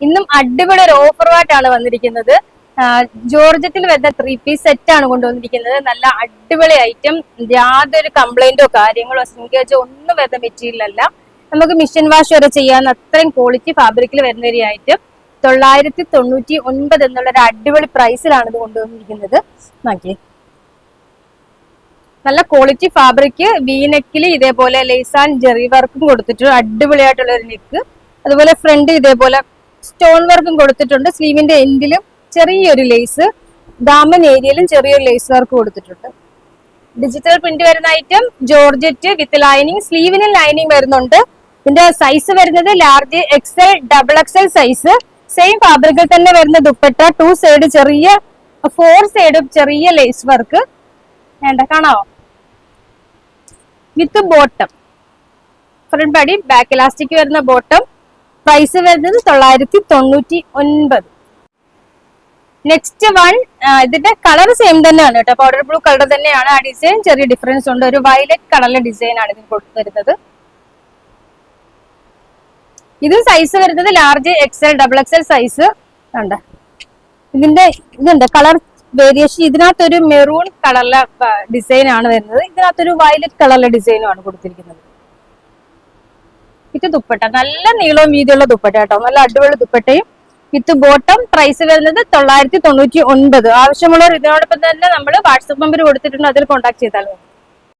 ഇന്നും അടിപൊളി ഒരു ഓഫർ ആയിട്ടാണ് വന്നിരിക്കുന്നത്. ജോർജറ്റിൽ വരുന്ന ത്രീ പീസ് സെറ്റ് ആണ് കൊണ്ടുവന്നിരിക്കുന്നത്. നല്ല അടിപൊളി ഐറ്റം യാതൊരു കംപ്ലൈന്റോ കാര്യങ്ങളോ സിങ്കേജോ ഒന്നും വരുന്ന മെറ്റീരിയൽ അല്ല. നമുക്ക് മിഷൻ വാഷ് വരെ ചെയ്യാവുന്ന അത്രയും ക്വാളിറ്റി ഫാബ്രിക്കിൽ വരുന്ന ഒരു ഐറ്റം തൊള്ളായിരത്തി തൊണ്ണൂറ്റി ഒൻപത് എന്നുള്ള ഒരു അടിപൊളി പ്രൈസിലാണ് ഇത് കൊണ്ടുവന്നിരിക്കുന്നത്. നോക്കിയേ. നല്ല ക്വാളിറ്റി ഫാബ്രിക് വീനെക്കിൽ ഇതേപോലെ ലേസ് ജെറി വർക്കും കൊടുത്തിട്ടുണ്ട് അടിപൊളിയായിട്ടുള്ള ഒരു നെക്ക് അതുപോലെ ഫ്രണ്ട് ഇതേപോലെ സ്റ്റോൺ വർക്കും കൊടുത്തിട്ടുണ്ട്. സ്ലീവിന്റെ എൻഡിലും ചെറിയൊരു ലേസ് ദാമൻ ഏരിയയിലും ചെറിയൊരു ലേസ് വർക്ക് കൊടുത്തിട്ടുണ്ട്. ഡിജിറ്റൽ പ്രിന്റ് വരുന്ന ഐറ്റം ജോർജറ്റ് വിത്ത് ലൈനിങ് സ്ലീവിനും ലൈനിങ് വരുന്നുണ്ട്. ഇതിന്റെ സൈസ് വരുന്നത് large XL double XL size same ഫാബ്രിക്കിൽ തന്നെ വരുന്ന ദുപ്പട്ട ടു സൈഡ് ചെറിയ ഫോർ സൈഡും ചെറിയ ലേസ് വർക്ക് വേണ്ട കാണാവോ? വിത്ത് ബോട്ടം ഫ്രണ്ട് പടി ബാക്ക് ഇലാസ്റ്റിക് വരുന്ന ബോട്ടം പ്രൈസ് വരുന്നത് തൊള്ളായിരത്തി തൊണ്ണൂറ്റി ഒൻപത് നെക്സ്റ്റ് വൺ ഇതിന്റെ കളർ സെയിം തന്നെയാണ് കേട്ടോ. പൗഡർ ബ്ലൂ കളർ തന്നെയാണ് ആ ഡിസൈൻ ചെറിയ ഡിഫറൻസ് ഉണ്ട്. ഒരു വയലറ്റ് കളറിലെ ഡിസൈൻ ആണ് ഇതിന് കൊടുത്തിരുന്നത് ഇത് സൈസ് വരുന്നത് large XL double XL size ഉണ്ട്. ഇതിന്റെ ഇതുണ്ട്. കളർ വേരിയേഷൻ ഇതിനകത്തൊരു മെറൂൺ കളറിലെ ഡിസൈൻ ആണ് വരുന്നത്. ഇതിനകത്തൊരു വയലറ്റ് കളറിലെ ഡിസൈനും ആണ് കൊടുത്തിരിക്കുന്നത്. ദുപ്പട്ട നല്ല നീളവും വീതിയുള്ള ദുപ്പട്ട കേട്ടോ. നല്ല അടിപൊളി ദുപ്പട്ടയും. വിത്ത് ബോട്ടം പ്രൈസ് വരുന്നത് തൊള്ളായിരത്തി തൊണ്ണൂറ്റി ഒൻപത്. ആവശ്യമുള്ളവർ ഇതിനോടൊപ്പം തന്നെ നമ്മൾ വാട്സപ്പ് നമ്പർ കൊടുത്തിട്ടുണ്ട് അതിൽ കോൺടാക്ട് ചെയ്താൽ മതി.